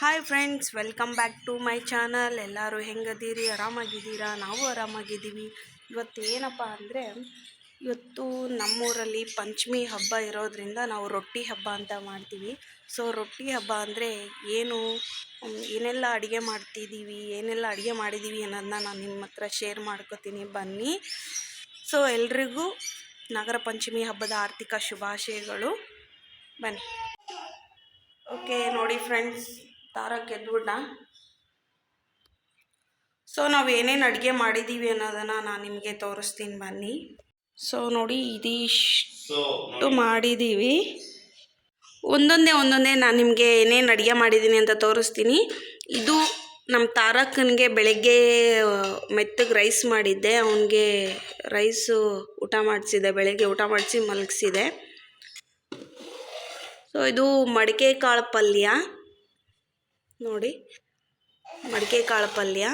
Hi friends welcome back to my channel ಎಲ್ಲರೂ ಹೆಂಗದೀರಿ? ಆರಾಮಾಗಿದ್ದೀರಾ? ನಾವು ಆರಾಮಾಗಿದ್ದೀವಿ. ಇವತ್ತು ಏನಪ್ಪ ಅಂದರೆ, ಇವತ್ತು ನಮ್ಮೂರಲ್ಲಿ ಪಂಚಮಿ ಹಬ್ಬ ಇರೋದ್ರಿಂದ ನಾವು ರೊಟ್ಟಿ ಹಬ್ಬ ಅಂತ ಮಾಡ್ತೀವಿ. ಸೊ ರೊಟ್ಟಿ ಹಬ್ಬ ಅಂದರೆ ಏನು? ಏನೆಲ್ಲ ಅಡುಗೆ ಮಾಡ್ತಿದ್ದೀವಿ? ಏನೆಲ್ಲ ಅಡುಗೆ ಮಾಡಿದ್ದೀವಿ ಅನ್ನೋದನ್ನ ನಾನು ನಿಮ್ಮ ಹತ್ರ ಶೇರ್ ಮಾಡ್ಕೋತೀನಿ. ಬನ್ನಿ. ಸೊ ಎಲ್ರಿಗೂ ನಾಗರ ಪಂಚಮಿ ಹಬ್ಬದ ಆರ್ಥಿಕ ಶುಭಾಶಯಗಳು. ಬನ್ನಿ. ಓಕೆ ನೋಡಿ ಫ್ರೆಂಡ್ಸ್ ತಾರಕ್ಕೆ ಎದ್ಬಿಟ್ಟ ಸೊ ನಾವು ಏನೇನು ಅಡುಗೆ ಮಾಡಿದ್ದೀವಿ ಅನ್ನೋದನ್ನು ನಾನು ನಿಮಗೆ ತೋರಿಸ್ತೀನಿ ಬನ್ನಿ. ಸೊ ನೋಡಿ ಇದಿಷ್ಟು ಮಾಡಿದ್ದೀವಿ ಒಂದೊಂದೇ ಒಂದೊಂದೇ ನಾನು ನಿಮಗೆ ಏನೇನು ಅಡುಗೆ ಮಾಡಿದ್ದೀನಿ ಅಂತ ತೋರಿಸ್ತೀನಿ. ಇದು ನಮ್ಮ ತಾರಕ್ಕನಿಗೆ ಬೆಳಗ್ಗೆ ಮೆತ್ತಗೆ ರೈಸ್ ಮಾಡಿದ್ದೆ. ಅವನಿಗೆ ರೈಸು ಊಟ ಮಾಡಿಸಿದೆ ಬೆಳಗ್ಗೆ ಊಟ ಮಾಡಿಸಿ ಮಲಗಿಸಿದೆ. ಸೊ ಇದು ಮಡಿಕೆ ಕಾಳು ಪಲ್ಯ. ನೋಡಿ. ಮಡಿಕೆ ಕಾಳು ಪಲ್ಯ.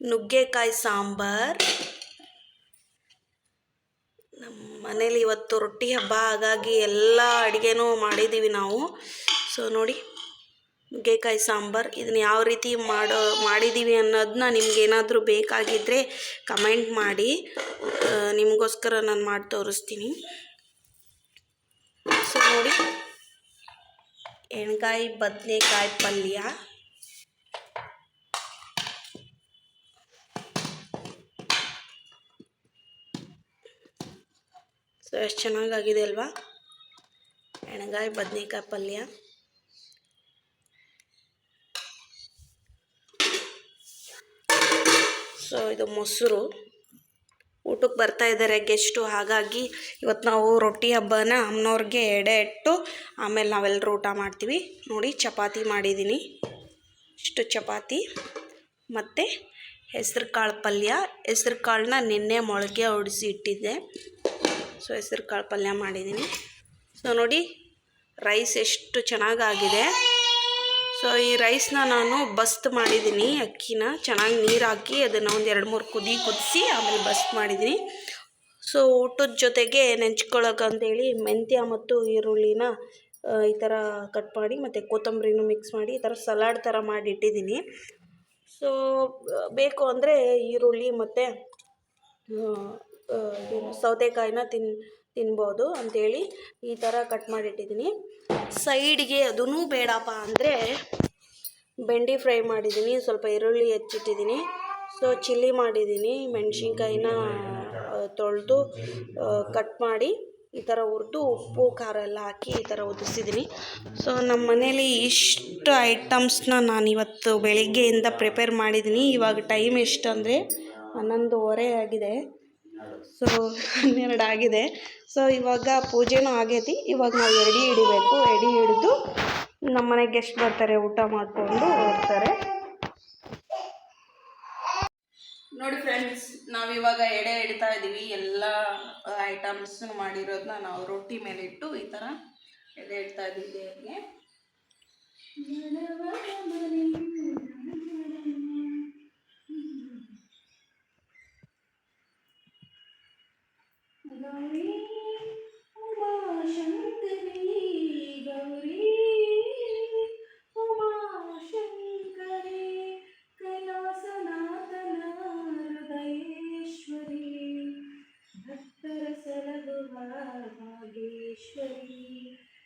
ನುಗ್ಗೆಕಾಯಿ ಸಾಂಬಾರ್. ನಮ್ಮ ಮನೇಲಿ ಇವತ್ತು ರೊಟ್ಟಿ ಹಬ್ಬ, ಹಾಗಾಗಿ ಎಲ್ಲ ಅಡುಗೆನೂ ಮಾಡಿದ್ದೀವಿ ನಾವು. ಸೊ ನೋಡಿ, ನುಗ್ಗೆಕಾಯಿ ಸಾಂಬಾರ್. ಇದನ್ನ ಯಾವ ರೀತಿ ಮಾಡೋ ಮಾಡಿದ್ದೀವಿ ಅನ್ನೋದನ್ನ ನಿಮ್ಗೇನಾದರೂ ಬೇಕಾಗಿದ್ದರೆ ಕಮೆಂಟ್ ಮಾಡಿ. ನಿಮಗೋಸ್ಕರ ನಾನು ಮಾಡಿ ತೋರಿಸ್ತೀನಿ. ಸೊ ನೋಡಿ ಎಣ್ಗಾಯಿ ಬದನೆಕಾಯಿ ಪಲ್ಯ ಸೊ ಎಷ್ಟು ಚೆನ್ನಾಗಾಗಿದೆ ಅಲ್ವಾ ಎಣ್ಗಾಯಿ ಬದನೆಕಾಯಿ ಪಲ್ಯ ಸೊ ಇದು ಮೊಸರು ಊಟಕ್ಕೆ ಬರ್ತಾ ಇದ್ದಾರೆ ಗೆಸ್ಟು. ಹಾಗಾಗಿ ಇವತ್ತು ನಾವು ರೊಟ್ಟಿ ಹಬ್ಬನ ಅಮ್ಮನವ್ರಿಗೆ ಎಡೆ ಇಟ್ಟು ಆಮೇಲೆ ನಾವೆಲ್ಲರೂ ಊಟ ಮಾಡ್ತೀವಿ. ನೋಡಿ, ಚಪಾತಿ ಮಾಡಿದ್ದೀನಿ. ಇಷ್ಟು ಚಪಾತಿ. ಮತ್ತು ಹೆಸ್ರು ಕಾಳು ಪಲ್ಯ. ಹೆಸ್ರು ಕಾಳನ್ನ ನಿನ್ನೆ ಮೊಳಕೆ ಹೊಡಿಸಿ ಇಟ್ಟಿದ್ದೆ. ಸೊ, ಹೆಸ್ರು ಕಾಳು ಪಲ್ಯ ಮಾಡಿದ್ದೀನಿ. ಸೊ, ನೋಡಿ, ರೈಸ್ ಎಷ್ಟು ಚೆನ್ನಾಗಾಗಿದೆ. ಸೊ ಈ ರೈಸ್ನ ನಾನು ಬಸ್ತ್ ಮಾಡಿದ್ದೀನಿ, ಅಕ್ಕಿನ. ಚೆನ್ನಾಗಿ ನೀರು ಹಾಕಿ ಅದನ್ನು ಒಂದು ಎರಡು ಮೂರು ಕುದಿ ಕುದಿಸಿ ಆಮೇಲೆ ಬಸ್ತ್ ಮಾಡಿದ್ದೀನಿ. ಸೊ ಊಟದ ಜೊತೆಗೆ ನೆಂಚ್ಕೊಳ್ಳೋಕೆ ಅಂತೇಳಿ ಮೆಂತ್ಯ ಮತ್ತು ಈರುಳ್ಳಿನ ಈ ಥರ ಕಟ್ ಮಾಡಿ ಮತ್ತು ಕೊತ್ತಂಬರಿನೂ ಮಿಕ್ಸ್ ಮಾಡಿ ಈ ಥರ ಸಲಾಡ್ ಥರ ಮಾಡಿ ಇಟ್ಟಿದ್ದೀನಿ. ಸೊ ಬೇಕು ಅಂದರೆ ಈರುಳ್ಳಿ ಮತ್ತು ಸೌತೆಕಾಯಿನ ತಿನ್ ತಿನ್ಬೋದು ಅಂಥೇಳಿ ಈ ಥರ ಕಟ್ ಮಾಡಿಟ್ಟಿದ್ದೀನಿ. ಸೈಡ್ಗೆ ಅದೂ ಬೇಡಪ್ಪ ಅಂದರೆ ಬೆಂಡಿ ಫ್ರೈ ಮಾಡಿದ್ದೀನಿ, ಸ್ವಲ್ಪ ಈರುಳ್ಳಿ ಹೆಚ್ಚಿಟ್ಟಿದ್ದೀನಿ. ಸೊ ಚಿಲ್ಲಿ ಮಾಡಿದ್ದೀನಿ, ಮೆಣಸಿನ್ಕಾಯಿನ ತೊಳೆದು ಕಟ್ ಮಾಡಿ ಈ ಥರ ಹುರಿದು ಉಪ್ಪು, ಖಾರ ಎಲ್ಲ ಹಾಕಿ ಈ ಥರ ಉದಿಸಿದ್ದೀನಿ. ಸೊ ನಮ್ಮ ಮನೇಲಿ ಇಷ್ಟು ಐಟಮ್ಸ್ನ ನಾನು ಇವತ್ತು ಬೆಳಿಗ್ಗೆಯಿಂದ ಪ್ರಿಪೇರ್ ಮಾಡಿದ್ದೀನಿ. ಇವಾಗ ಟೈಮ್ ಎಷ್ಟು ಅಂದರೆ ಹನ್ನೊಂದುವರೆ ಆಗಿದೆ. ಸೊ ಹನ್ನೆರಡು ಆಗಿದೆ. ಸೊ ಇವಾಗ ಪೂಜೆನೂ ಆಗೈತಿ. ಇವಾಗ ನಾವು ಎಡೆ ಹಿಡಿಬೇಕು. ಎಡೆ ಹಿಡಿದು ನಮ್ಮ ಮನೆಗೆ ಗೆಸ್ಟ್ ಬರ್ತಾರೆ. ಊಟ ಮಾಡಿಕೊಂಡು ಹೋಗ್ತಾರೆ. ನೋಡಿ ಫ್ರೆಂಡ್ಸ್ ನಾವಿವಾಗ ಎಡೆ ಇಡ್ತಾ ಇದ್ದೀವಿ ಎಲ್ಲ ಐಟಮ್ಸ್ ಮಾಡಿರೋದನ್ನ ನಾವು ರೊಟ್ಟಿ ಮೇಲೆ ಇಟ್ಟು ಈ ಥರ ಎಡೆ ಇಡ್ತಾ ಇದ್ದೀವಿ ದೇವ್ರಿಗೆ.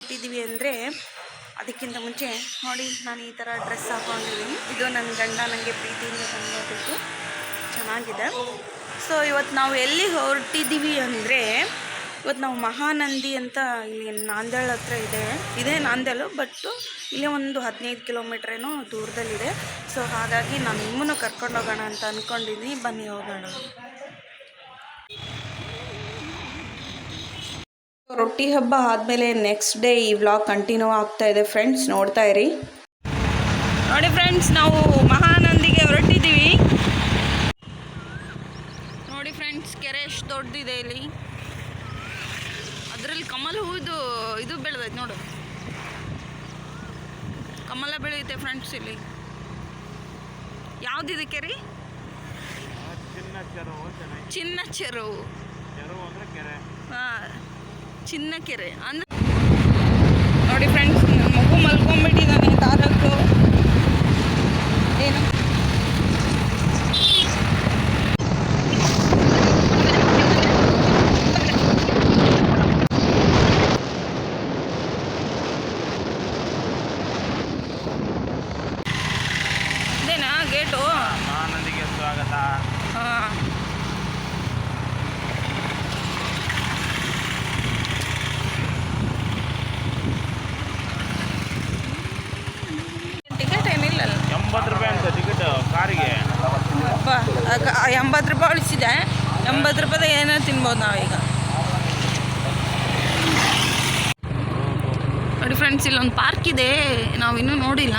ಇಟ್ಟಿದ್ದೀವಿ ಅಂದರೆ ಅದಕ್ಕಿಂತ ಮುಂಚೆ ನೋಡಿ ನಾನು ಈ ಥರ ಡ್ರೆಸ್ ಹಾಕೊಂಡಿದ್ದೀನಿ. ಇದು ನನ್ನ ಗಂಡ ನನಗೆ ಪ್ರೀತಿಯಿಂದ ತಂದಿದ್ದು. ಚೆನ್ನಾಗಿದೆ. ಸೊ ಇವತ್ತು ನಾವು ಎಲ್ಲಿ ಹೊರಟಿದ್ದೀವಿ ಅಂದರೆ ಇವತ್ತು ನಾವು ಮಹಾನಂದಿ ಅಂತ ಇಲ್ಲಿ ನಾಂದೇಳ್ ಹತ್ರ ಇದೆ. ಇದೇ ನಾಂದೇಳು ಬಟ್ಟು ಇಲ್ಲೇ ಒಂದು ಹದಿನೈದು ಕಿಲೋಮೀಟ್ರ್ ಏನೋ ದೂರದಲ್ಲಿದೆ. ಸೊ ಹಾಗಾಗಿ ನಾನು ನಿಮ್ಮನ್ನು ಕರ್ಕೊಂಡು ಹೋಗೋಣ ಅಂತ ಅಂದ್ಕೊಂಡಿದ್ದೀನಿ ಬನ್ನಿ, ಹೋಗೋಣ. ರೊಟ್ಟಿ ಹಬ್ಬ ಆದಮೇಲೆ ನೆಕ್ಸ್ಟ್ ಡೇ ಈ ವ್ಲಾಗ್ ಕಂಟಿನ್ಯೂ ಆಗ್ತಾ ಇದೆ. ಫ್ರೆಂಡ್ಸ್ ನೋಡ್ತಾ ಇರಿ. ನೋಡಿ ಫ್ರೆಂಡ್ಸ್ ನಾವು ಮಹಾನಂದಿಗೆ ಹೊರಟಿದ್ದೀವಿ. ನೋಡಿ ಫ್ರೆಂಡ್ಸ್ ಕೆರೆ ಎಷ್ಟು ದೊಡ್ಡದಿದೆ ಇಲ್ಲಿ. ಅದರಲ್ಲಿ ಕಮಲ ಹೂದು ಇದು ಬೆಳೆದೈತೆ ನೋಡು. ಕಮಲ ಬೆಳೆಯುತ್ತೆ ಫ್ರೆಂಡ್ಸ್ ಇಲ್ಲಿ. ಯಾವ್ದಿದೆ ಕೆರೆ? ಚಿನ್ನ ಚೆರವು ಚೆನ್ನಾಗಿ ಚಿನ್ನ ಚೆರುವು ಚೆರವು ಅಂದರೆ ಕೆರೆ ಹಾಂ ಚಿನ್ನ ಕೆರೆ ಅಂದ್ರೆ ನೋಡಿ ಫ್ರೆಂಡ್ಸ್ ಮಗು ಮಲ್ಕೊಂಡ್ಬಿಟ್ಟಿದ್ದಾನೆ ತಾರಕ್ಕು. ಏನು? ಗೇಟು ಹಾಂ ಟಿಕೆಟ್ ಏನಿಲ್ಲಲ್ಲ ಎಂಬತ್ತು ರೂಪಾಯಿ ಅಂತ ಟಿಕೆಟ್ ಕಾರಿಗೆ ಅಪ್ಪ ಅಗ- ಎಂಬತ್ತು ರೂಪಾಯಿ ಉಳಿಸಿದೆ. ಎಂಬತ್ತು ರೂಪಾಯಿ ಏನೋ ತಿನ್ಬೋದು ನಾವೀಗ. ನೋಡಿ ಫ್ರೆಂಡ್ಸ್ ಇಲ್ಲೊಂದು ಪಾರ್ಕ್ ಇದೆ. ನಾವು ಇನ್ನೂ ನೋಡಿಲ್ಲ.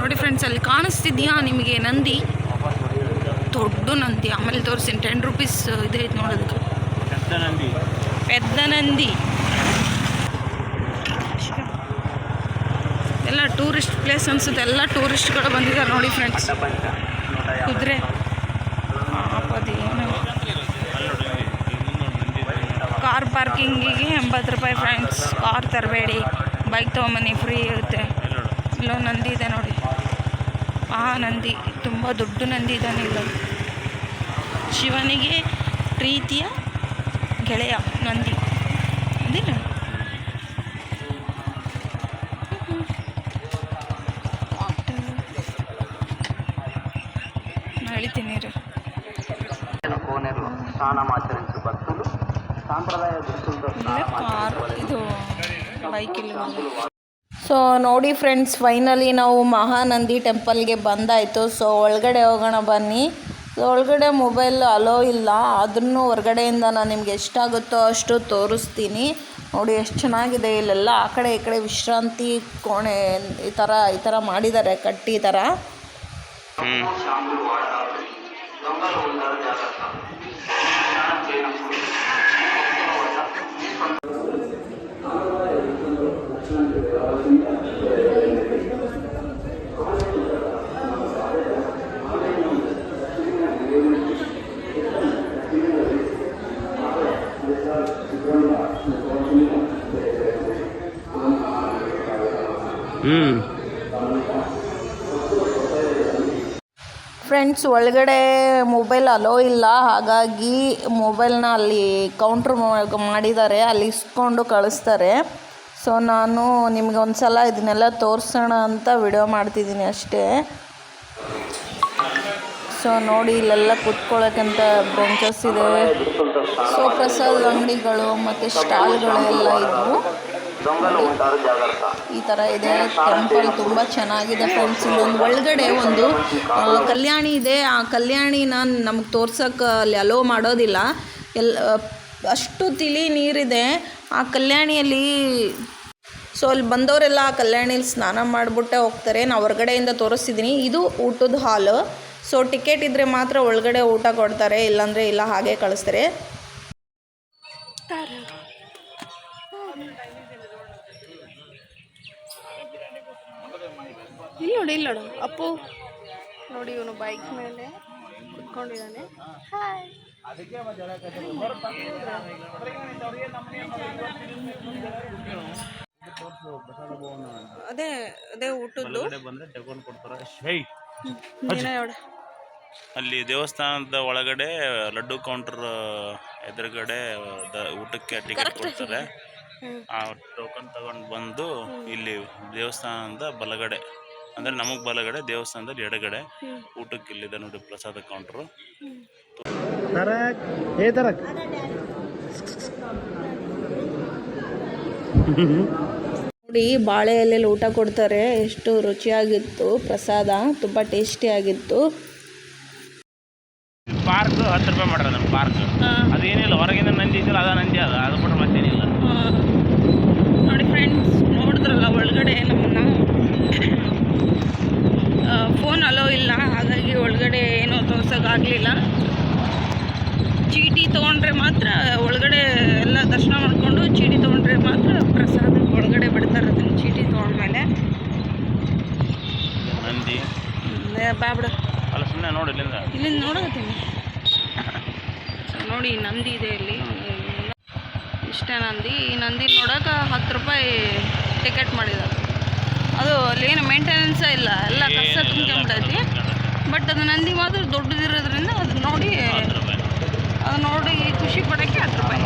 ನೋಡಿ ಫ್ರೆಂಡ್ಸ್ ಅಲ್ಲಿ ಕಾಣಿಸ್ತಿದ್ಯಾ ನಿಮಗೆ ನಂದಿ? ದೊಡ್ಡ ನಂದಿ. ಆಮೇಲೆ ತೋರಿಸ್ತೀನಿ ಟೆನ್ ರುಪೀಸ್ ಇದೆ ನೋಡೋದಕ್ಕೆ. ಪೆದ್ದ ನಂದಿ. ಎಲ್ಲ ಟೂರಿಸ್ಟ್ ಪ್ಲೇಸ್ ಅನ್ಸುತ್ತೆ. ಎಲ್ಲ ಟೂರಿಸ್ಟ್ಗಳು ಬಂದಿದ್ದಾರೆ ನೋಡಿ ಫ್ರೆಂಡ್ಸ್. ಕುದುರೆ. ಕಾರ್ ಪಾರ್ಕಿಂಗಿಗೆ ಎಂಬತ್ತು ರೂಪಾಯಿ ಫ್ರೆಂಡ್ಸ್. ಕಾರ್ ತರಬೇಡಿ. ಬೈಕ್ ತೊಗೊಂಬನ್ನಿ, ಫ್ರೀ ಇರುತ್ತೆ. ಇಲ್ಲೊಂದು ನಂದಿ ಇದೆ ನೋಡಿ. ಆ ನಂದಿ, ತುಂಬ ದೊಡ್ಡ ನಂದಿ ಇದ್ದಾನೆ ಇಲ್ಲೋ. ಶಿವನಿಗೆ ಪ್ರೀತಿಯ ಗೆಳೆಯ ನಂದಿ. ಅದಿಲ್ಲ ಸೊ ನೋಡಿ ಫ್ರೆಂಡ್ಸ್ ಫೈನಲಿ ನಾವು ಮಹಾನಂದಿ ಟೆಂಪಲ್ಗೆ ಬಂದಾಯಿತು. ಸೊ ಒಳಗಡೆ ಹೋಗೋಣ ಬನ್ನಿ. ಒಳಗಡೆ ಮೊಬೈಲ್ ಅಲೋ ಇಲ್ಲ. ಅದನ್ನು ಹೊರಗಡೆಯಿಂದ ನಾನು ನಿಮ್ಗೆ ಎಷ್ಟಾಗುತ್ತೋ ಅಷ್ಟು ತೋರಿಸ್ತೀನಿ. ನೋಡಿ ಎಷ್ಟು ಚೆನ್ನಾಗಿದೆ ಇಲ್ಲೆಲ್ಲ. ಆ ಕಡೆ ಈ ಕಡೆ ವಿಶ್ರಾಂತಿ ಕೋಣೆ ಈ ಥರ ಈ ಥರ ಮಾಡಿದ್ದಾರೆ ಕಟ್ಟಿ ಥರ. ಫ್ರೆಂಡ್ಸ್ ಒಳಗಡೆ ಮೊಬೈಲ್ ಅಲೋ ಇಲ್ಲ. ಹಾಗಾಗಿ ಮೊಬೈಲ್ನ ಅಲ್ಲಿ ಕೌಂಟ್ರ್ ಮಾಡಿದ್ದಾರೆ. ಅಲ್ಲಿ ಇಸ್ಕೊಂಡು ಕಳಿಸ್ತಾರೆ. ಸೊ ನಾನು ನಿಮ್ಗೆ ಒಂದು ಸಲ ಇದನ್ನೆಲ್ಲ ತೋರಿಸೋಣ ಅಂತ ವಿಡಿಯೋ ಮಾಡ್ತಿದ್ದೀನಿ ಅಷ್ಟೇ. ಸೊ ನೋಡಿ ಇಲ್ಲೆಲ್ಲ ಕುತ್ಕೊಳ್ಳೋಕ್ಕಂತ ಬೆಂಚಸ್ ಇದೆ ಸೊ ಪ್ರಸಾದ ಅಂಗಡಿಗಳು ಮತ್ತು ಸ್ಟಾಲ್ಗಳೆಲ್ಲ ಇದ್ವು. ಈ ಥರ ಇದೆ. ಟೆಂಪಲ್ ತುಂಬ ಚೆನ್ನಾಗಿದೆ ಫ್ರೆಂಡ್ಸ್ ಇಲ್ಲೊಂದು ಒಳಗಡೆ ಒಂದು ಕಲ್ಯಾಣಿ ಇದೆ. ಆ ಕಲ್ಯಾಣಿನ ನಮ್ಗೆ ತೋರ್ಸೋಕೆ ಅಲ್ಲಿ ಅಲೋ ಮಾಡೋದಿಲ್ಲ. ಎಲ್ಲ ಅಷ್ಟು ತಿಳಿ ನೀರಿದೆ. ಆ ಕಲ್ಯಾಣಿಯಲ್ಲಿ ಸೊ ಅಲ್ಲಿ ಬಂದವರೆಲ್ಲ ಆ ಕಲ್ಯಾಣಿಲಿ ಸ್ನಾನ ಮಾಡಿಬಿಟ್ಟೆ ಹೋಗ್ತಾರೆ. ನಾವು ಹೊರಗಡೆಯಿಂದ ತೋರಿಸ್ತಿದ್ದೀನಿ ಇದು ಊಟದ ಹಾಲು ಸೊ ಟಿಕೆಟ್ ಇದ್ದರೆ ಮಾತ್ರ ಒಳಗಡೆ ಊಟ ಕೊಡ್ತಾರೆ ಇಲ್ಲಾಂದರೆ ಇಲ್ಲ ಹಾಗೆ ಕಳಿಸ್ತಾರೆ. ಇಲ್ಲಿ ನೋಡಿ ಇಲ್ಲಿ ನೋಡು. ಅಪ್ಪು. ನೋಡಿ ಇವನು ಬೈಕ್ ಮೇಲೆ ಕುತ್ಕೊಂಡಿದ್ದಾನೆ. ಹಾಯ್ ಅದೇ ಅದೇ ಊಟದ್ದು. ಅಲ್ಲಿ ದೇವಸ್ಥಾನದ ಒಳಗಡೆ ಲಡ್ಡು ಕೌಂಟರ್ ಎದುರುಗಡೆ ಊಟಕ್ಕೆ ಟಿಕೆಟ್ ಕೊಡ್ತಾರೆ. ಆ ಟೋಕನ್ ತಗೊಂಡು ಬಂದು ಇಲ್ಲಿ ದೇವಸ್ಥಾನದ ಬಲಗಡೆ. ಅಂದರೆ ನಮಗ್ ಬಲಗಡೆ ದೇವಸ್ಥಾನದಲ್ಲಿ ಎಡಗಡೆ ಊಟಕ್ಕೆ ಇಲ್ಲಿದೆ ನೋಡಿ ಪ್ರಸಾದ ಕೌಂಟ್ರು ಏ ತರಕ್ ನೋಡಿ ಬಾಳೆ ಎಲೆಯಲ್ಲಿ ಊಟ ಕೊಡ್ತಾರೆ. ಎಷ್ಟು ರುಚಿಯಾಗಿತ್ತು ಪ್ರಸಾದ. ತುಂಬಾ ಟೇಸ್ಟಿ ಆಗಿತ್ತು. ಪಾರ್ಕ್ ಹತ್ತು ರೂಪಾಯಿ ಮಾಡ್ರ ನಮ್ಮ ಪಾರ್ಕ್. ಅದೇನಿಲ್ಲ ಹೊರಗಿಂದ ನಂದಿ ಇದೆಯಲ್ಲ ಅದ ನಂದಿ ಅದ. ಅದು ಮತ್ತೇನಿಲ್ಲ ನೋಡಿ ಫ್ರೆಂಡ್ಸ್ ನೋಡಿದ್ರಲ್ಲ ಒಳಗಡೆ ನಮ್ಮನ್ನ ಫೋನ್ ಅಲೋ ಇಲ್ಲ ಹಾಗಾಗಿ ಒಳಗಡೆ ಏನೂ ತೋರ್ಸೋಕ್ಕಾಗಲಿಲ್ಲ ಚೀಟಿ ತೊಗೊಂಡ್ರೆ ಮಾತ್ರ ಒಳಗಡೆ ಎಲ್ಲ ದರ್ಶನ ಮಾಡಿಕೊಂಡು ಚೀಟಿ ತೊಗೊಂಡ್ರೆ ಮಾತ್ರ ಪ್ರಸಾದ ಒಳಗಡೆ ಬಿಡ್ತಾರೆ ಅದನ್ನು ಚೀಟಿ ತೊಗೊಂಡ್ಮೇಲೆ ನಂದಿ ಬಾಬಿಡು ಅಲ್ಲ ಸುಮ್ಮನೆ ನೋಡಿ ಇಲ್ಲಿಂದ. ಇಲ್ಲಿಂದ ನೋಡಕತ್ತೀನಿ. ಸೊ ನೋಡಿ ನಂದಿ ಇದೆ ಇಲ್ಲಿ. ಇಷ್ಟೇ ನಂದಿ. ಈ ನಂದಿ ನೋಡೋಕೆ ಹತ್ತು ರೂಪಾಯಿ ಟಿಕೆಟ್ ಮಾಡಿದ್ದಾರೆ ಅದು ಅಲ್ಲೇನು ಮೇಂಟೆನೆನ್ಸೇ ಇಲ್ಲ. ಎಲ್ಲ ಕಸ ತುಂಬ್ಕೊಂಬಿಟ್ಟೈತಿ ಬಟ್ ಅದು ನಂದಿ ಮಾತ್ರ ದೊಡ್ಡದಿರೋದ್ರಿಂದ ಅದು ನೋಡಿ ಅದು ನೋಡಿ ಖುಷಿ ಪಡೋಕ್ಕೆ ಹತ್ತು ರೂಪಾಯಿ.